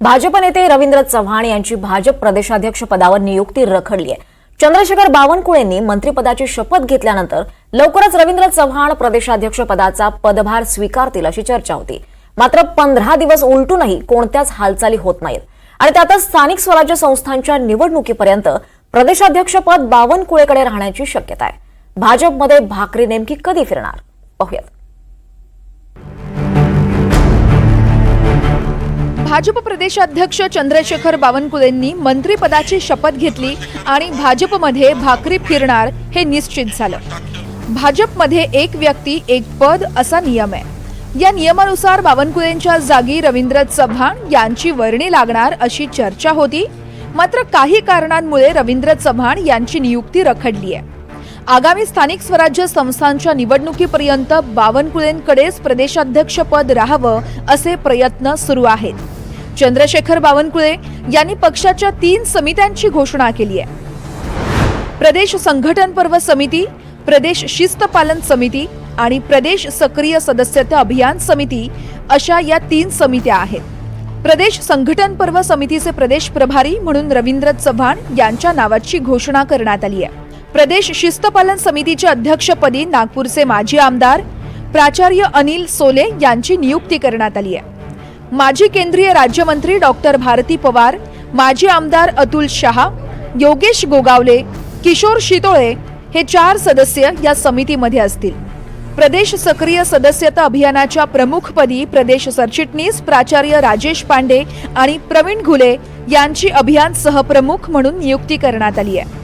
भाजप नेते रवींद्र चव्हाण यांची भाजप प्रदेशाध्यक्ष पदावर नियुक्ती रखडली आहे. चंद्रशेखर बावनकुळेंनी मंत्रिपदाची शपथ घेतल्यानंतर लवकरच रवींद्र चव्हाण प्रदेशाध्यक्ष पदाचा पदभार स्वीकारतील अशी चर्चा होती. मात्र पंधरा दिवस उलटूनही कोणत्याच हालचाली होत नाहीत. आणि त्यातच स्थानिक स्वराज्य संस्थांच्या निवडणुकीपर्यंत प्रदेशाध्यक्षपद बावनकुळेकडे राहण्याची शक्यता आहे. भाजपमध्ये भाकरी नेमकी कधी फिरणार? पाहूयात. भाजप प्रदेशाध्यक्ष चंद्रशेखर बावनकुळेंनी मंत्रिपदाची शपथ घेतली आणि भाजपमध्ये भाकरी फिरणार हे निश्चित झालं. भाजपमध्ये एक व्यक्ती एक पद असा नियम आहे. या नियमानुसार बावनकुळेंच्या जागी रवींद्र चव्हाण यांची वर्णी लागणार अशी चर्चा होती. मात्र काही कारणांमुळे रवींद्र चव्हाण यांची नियुक्ती रखडली आहे. आगामी स्थानिक स्वराज्य संस्थांच्या निवडणुकीपर्यंत बावनकुळेंकडेच प्रदेशाध्यक्षपद राहावं असे प्रयत्न सुरू आहेत. चंद्रशेखर बावनकुळे यांनी पक्षाच्या तीन समित्यांची घोषणा केली आहे. प्रदेश संघटन पर्व समिती प्रदेश शिस्त पालन समिती आणि प्रदेश सक्रिय सदस्यता अभियान समिती अशा या तीन समित्या आहेत. प्रदेश संघटन पर्व समितीचे प्रदेश प्रभारी म्हणून रवींद्र चव्हाण यांच्या नावाची घोषणा करण्यात आली आहे. प्रदेश शिस्तपालन समितीच्या अध्यक्षपदी नागपूरचे माजी आमदार प्राचार्य अनिल सोले यांची नियुक्ती करण्यात आली आहे. माजी केंद्रीय राज्यमंत्री डॉक्टर भारती पवार माजी आमदार अतुल शहा योगेश गोगावले किशोर शितोळे हे चार सदस्य या समितीमध्ये असतील. प्रदेश सक्रिय सदस्यता अभियानाच्या प्रमुखपदी प्रदेश सरचिटणीस प्राचार्य राजेश पांडे आणि प्रवीण घुले यांची अभियान सहप्रमुख म्हणून नियुक्ती करण्यात आली आहे.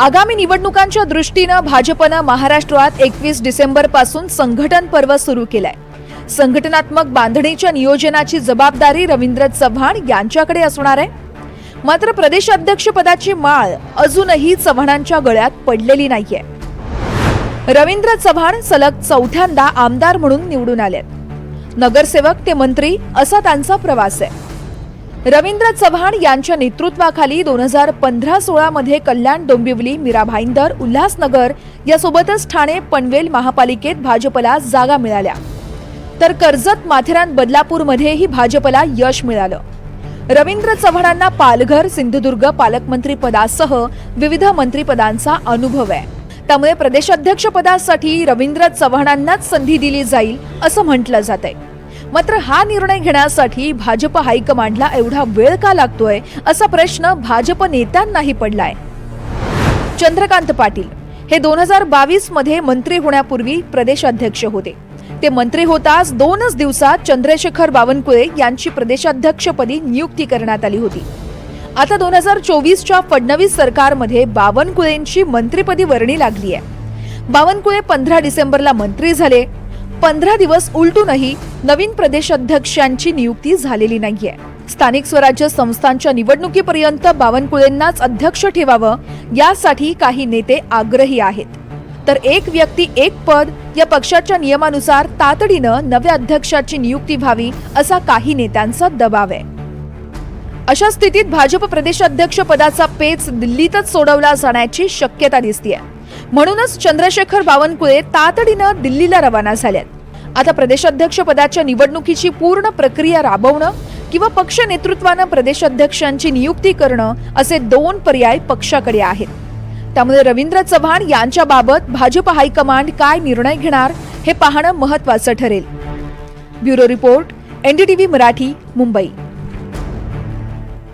आगामी निवडणुकांच्या दृष्टीनं भाजपनं महाराष्ट्रात एकवीस डिसेंबरपासून संघटन पर्व सुरू केलंय. संघटनात्मक बांधणीच्या नियोजनाची जबाबदारी रवींद्र चव्हाण यांच्याकडे असणार आहे. मात्र प्रदेशाध्यक्षपदाची माळ अजूनही चव्हाणांच्या गळ्यात पडलेली नाहीये. रवींद्र चव्हाण सलग चौथ्यांदा आमदार म्हणून निवडून आलेत. नगरसेवक ते मंत्री असा त्यांचा प्रवास आहे. रवींद्र चव्हाण यांच्या नेतृत्वाखाली दोन हजार पंधरा सोळामध्ये कल्याण डोंबिवली मीरा भाईंदर उल्हासनगर यासोबतच ठाणे पनवेल महापालिकेत भाजपला जागा मिळाल्या. तर कर्जत माथेरान बदलापूरमध्येही भाजपला यश मिळालं. रवींद्र चव्हाणांना पालघर सिंधुदुर्ग पालकमंत्री पदासह विविध मंत्रिपदांचा अनुभव आहे. त्यामुळे प्रदेशाध्यक्षपदासाठी रवींद्र चव्हाणांनाच संधी दिली जाईल असं म्हटलं जात आहे मात्र हा निर्णय घेण्यासाठी भाजप हायकमांडला एवढा वेळ का लागतोय असा प्रश्न भाजप नेत्यांनाही पडलाय. चंद्रकांत पाटील हे दोन हजार बावीसमध्ये मंत्री होण्यापूर्वी प्रदेशाध्यक्ष होते. ते मंत्री होताच दोनच दिवसात चंद्रशेखर बावनकुळे यांची प्रदेशाध्यक्षपदी नियुक्ती करण्यात आली होती. आता दोन हजार चोवीसच्या फडणवीस सरकारमध्ये बावनकुळेंची मंत्रीपदी वर्णी लागली आहे. बावनकुळे पंधरा डिसेंबरला मंत्री झाले. पंधरा दिवस उलटूनही नवीन प्रदेशाध्यक्षांची नियुक्ती झालेली नाहीये. स्थानिक स्वराज्य संस्थांच्या निवडणुकीपर्यंत बावनकुळेंनाच अध्यक्ष ठेवावं यासाठी काही नेते आग्रही आहेत. तर एक व्यक्ती एक पद या पक्षाच्या नियमानुसार तातडीनं नव्या अध्यक्षाची नियुक्ती व्हावी असा काही नेत्यांचा दबाव आहे. अशा स्थितीत भाजप प्रदेशाध्यक्ष पदाचा पेच दिल्लीतच सोडवला जाण्याची शक्यता दिसतीये. म्हणूनच चंद्रशेखर बावनकुळे तातडीनं दिल्लीला रवाना झाल्यात आता प्रदेशाध्यक्ष पदाच्या निवडणुकीची पूर्ण प्रक्रिया राबवणं किंवा पक्ष नेतृत्वानं प्रदेशाध्यक्षांची नियुक्ती करणं असे दोन पर्याय पक्षाकडे आहेत. त्यामुळे रवींद्र चव्हाण यांच्याबाबत भाजप हायकमांड काय निर्णय घेणार हे पाहणं महत्वाचं ठरेल. Bureau report NDTV Marathi Mumbai.